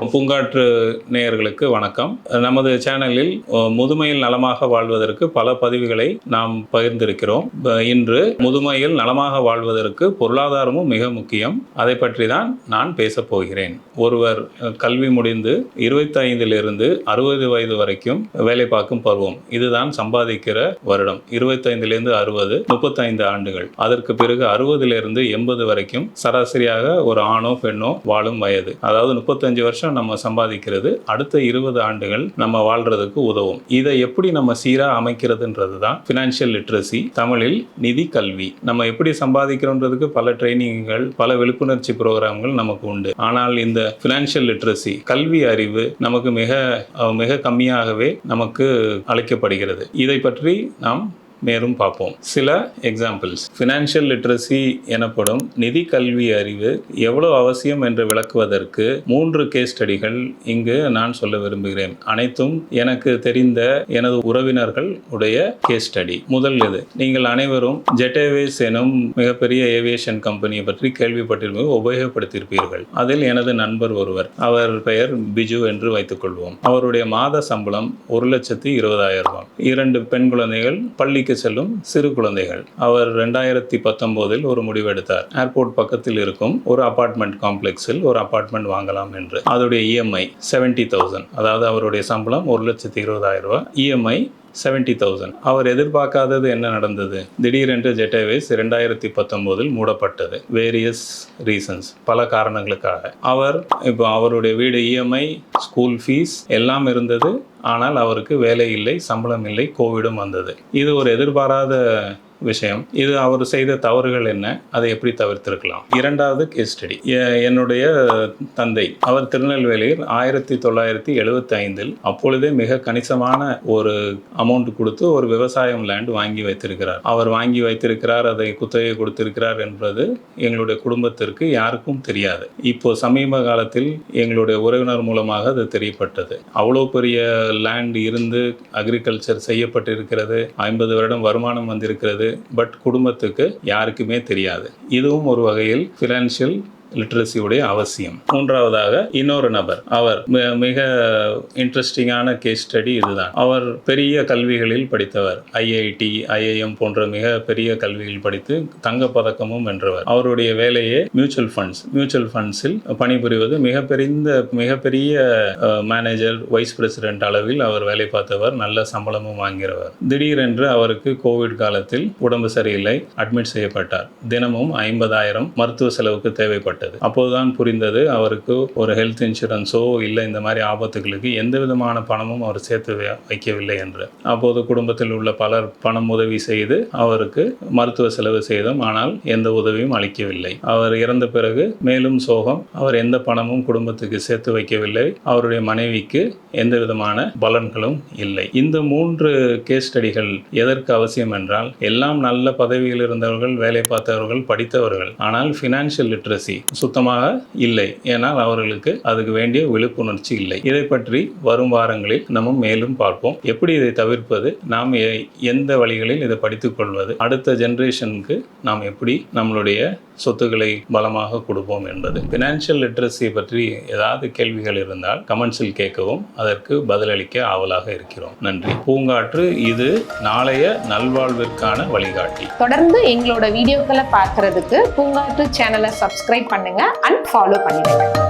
பூங்காற்று நேயர்களுக்கு வணக்கம். நமது சேனலில் முதுமையில் நலமாக வாழ்வதற்கு பல பதிவுகளை நாம் பகிர்ந்திருக்கிறோம். இன்று முதுமையில் நலமாக வாழ்வதற்கு பொருளாதாரமும் மிக முக்கியம். அதை பற்றி தான் நான் பேசப் போகிறேன். ஒருவர் கல்வி முடிந்து இருபத்தைந்திலிருந்து அறுபது வயது வரைக்கும் வேலை பார்க்கும் பருவம். இதுதான் சம்பாதிக்கிற வருடம். இருபத்தைந்திலிருந்து அறுபது முப்பத்தைந்து ஆண்டுகள். அதற்கு பிறகு அறுபதிலிருந்து எண்பது வரைக்கும் சராசரியாக ஒரு ஆணோ பெண்ணோ வாழும் வயது. அதாவது முப்பத்தஞ்சு வருஷம் நம்ம சம்பாதிக்கிறது அடுத்த இருபது ஆண்டுகள் நம்ம வாழ்றதுக்கு உதவும். இதை எப்படி நம்ம சீராக அமைக்கிறதுன்றது தான் ஃபினான்ஷியல் லிட்ரஸி தமிழில் நிதி கல்வி. நம்ம எப்படி சம்பாதிக்கிறோன்றதுக்கு பல ட்ரைனிங்குகள் பல விழிப்புணர்ச்சி ப்ரோக்ராம்கள் நமக்கு உண்டு. ஆனால் இந்த ஃபினான்ஷியல் லிட்ரஸி கல்வி அறிவு நமக்கு மிக மிக கம்மியாகவே நமக்கு அளிக்கப்படுகிறது. இதை பற்றி நாம் மேலும் பார்ப்போம். சில எக்ஸாம்பிள்ஸ் ஃபினான்ஷியல் லிட்ரஸி எனப்படும் நிதி கல்வி அறிவு எவ்வளவு அவசியம் என்று விளக்குவதற்கு மூன்று கேஸ் ஸ்டடிகள் இங்கு நான் சொல்ல விரும்புகிறேன். அனைத்தும் எனக்கு தெரிந்த எனது உறவினர்கள் உடைய கேஸ் ஸ்டடி முதல் இது நீங்கள் அனைவரும் ஜெட்டேவேஸ் எனும் மிகப்பெரிய ஏவியேஷன் கம்பெனியை பற்றி கேள்விப்பட்டிருப்பது உபயோகப்படுத்தியிருப்பீர்கள். அதில் எனது நண்பர் ஒருவர் அவர் பெயர் பிஜு என்று வைத்துக் கொள்வோம் அவருடைய மாத சம்பளம் ஒரு லட்சத்தி இருபதாயிரம் ரூபாய். இரண்டு பெண் குழந்தைகள் பள்ளிக்கு செல்லும் சிறு குழந்தைகள். அவர் ரெண்டாயிரத்தி பத்தொன்பதில் ஒரு முடிவெடுத்தார். ஏர்போர்ட் பக்கத்தில் இருக்கும் ஒரு அபார்ட்மெண்ட் காம்ப்ளெக்ஸில் ஒரு அபார்ட்மெண்ட் வாங்கலாம் என்று. அதோடைய இஎம்ஐ செவன்டி தௌசண்ட் அதாவது அவருடைய சம்பளம் ஒரு லட்சத்தி இருபதாயிரம் ரூபாய். இஎம்ஐ செவன்டி தௌசண்ட் அவர் எதிர்பார்க்காதது என்ன நடந்தது? திடீரென்று ஜெட்டேவேஸ் இரண்டாயிரத்தி பத்தொம்போதில் மூடப்பட்டது. வேரியஸ் ரீசன்ஸ் பல காரணங்களுக்காக. அவர் இப்போ அவருடைய வீடு இஎம்ஐ ஸ்கூல் ஃபீஸ் எல்லாம் இருந்தது. ஆனால் அவருக்கு வேலை இல்லை சம்பளம் இல்லை கோவிடும் வந்தது. இது ஒரு எதிர்பாராத விஷயம். இது அவர் செய்த தவறுகள் என்ன? அதை எப்படி தவிர்த்திருக்கலாம்? இரண்டாவது கேஸ் ஸ்டடி என்னுடைய தந்தை அவர் திருநெல்வேலியில் ஆயிரத்தி தொள்ளாயிரத்தி எழுபத்தி ஐந்தில் அப்பொழுதே மிக கணிசமான ஒரு அமௌண்ட் கொடுத்து ஒரு விவசாயம் லேண்ட் வாங்கி வைத்திருக்கிறார். அவர் வாங்கி வைத்திருக்கிறார் அதை குத்தகை கொடுத்திருக்கிறார் என்பது எங்களுடைய குடும்பத்திற்கு யாருக்கும் தெரியாது. இப்போ சமீப காலத்தில் எங்களுடைய உறவினர் மூலமாக அது தெரியப்பட்டது. அவ்வளோ பெரிய லேண்ட் இருந்து அக்ரிகல்ச்சர் செய்யப்பட்டிருக்கிறது. ஐம்பது வருடம் வருமானம் வந்திருக்கிறது. பட் குடும்பத்துக்கு யாருக்குமே தெரியாது. இதுவும் ஒரு வகையில் ஃபினான்ஷியல் லிட்ரஸியுடைய அவசியம். மூன்றாவதாக இன்னொரு நபர். அவர் மிக இன்ட்ரெஸ்டிங்கான கேஸ் ஸ்டடி இதுதான். அவர் பெரிய கல்விகளில் படித்தவர். ஐஐடி ஐஐஎம் போன்ற மிக பெரிய கல்வியில் படித்து தங்கப் பதக்கமும் வென்றவர். அவருடைய வேலையே மியூச்சுவல் ஃபண்ட்ஸ் மியூச்சுவல் ஃபண்ட்ஸில் பணிபுரிவது மிகப்பெரிய மிகப்பெரிய மேனேஜர் வைஸ் பிரசிடென்ட் அளவில் அவர் வேலை பார்த்தவர் நல்ல சம்பளமும் வாங்கிறவர் திடீரென்று அவருக்கு கோவிட் காலத்தில் உடம்பு சரியில்லை அட்மிட் செய்யப்பட்டார். தினமும் ஐம்பதாயிரம் மருத்துவ செலவுக்கு ஏற்பட்டது. அப்போதுதான் புரிந்தது அவருக்கு ஒரு ஹெல்த் இன்சூரன்ஸோ இல்லை இந்த மாதிரி ஆபத்துகளுக்கு எந்த விதமான பணமும் அவர் சேர்த்து வைக்கவில்லை என்று. அப்போது குடும்பத்தில் உள்ள பலர் பணம் உதவி செய்து அவருக்கு மருத்துவ செலவு செய்தோம் ஆனால் எந்த உதவியும் அளிக்கவில்லை. அவர் இறந்த பிறகு மேலும் சோகம் அவர் எந்த பணமும் குடும்பத்துக்கு சேர்த்து வைக்கவில்லை. அவருடைய மனைவிக்கு எந்த விதமான பலன்களும் இல்லை. இந்த மூன்று கேஸ் ஸ்டடிகள் எதற்கு அவசியம் என்றால் எல்லாம் நல்ல பதவியில் இருந்தவர்கள் வேலை பார்த்தவர்கள் படித்தவர்கள் ஆனால் ஃபினான்ஷியல் லிட்ரஸி சுத்தமாக இல்லை. ஏனால் அவர்களுக்கு அதுக்கு வேண்டிய விழிப்புணர்ச்சி இல்லை. இதை பற்றி வரும் வாரங்களில் நம்ம மேலும் பார்ப்போம். எப்படி இதை தவிர்ப்பது? நாம் எ- எந்த வழிகளில் இதை படித்துக்கொள்வது அடுத்த ஜென்ரேஷனுக்கு நாம் எப்படி நம்மளுடைய சொத்துக்களை பலமாக கொடுப்போம் என்பது? ஃபினான்ஷியல் லிட்ரஸி பற்றி ஏதாவது கேள்விகள் இருந்தால் கமெண்ட்ஸில் கேட்கவும் அதற்கு பதிலளிக்க ஆவலாக இருக்கிறோம். நன்றி. பூங்காற்று இது நாளைய நல்வாழ்விற்கான வழிகாட்டி. தொடர்ந்து எங்களோட வீடியோக்களை பார்க்கறதுக்கு பூங்காற்று சேனலை சப்ஸ்கிரைப் பண்ணுங்க. அண்ட் ஃபாலோ பண்ணிடுங்க.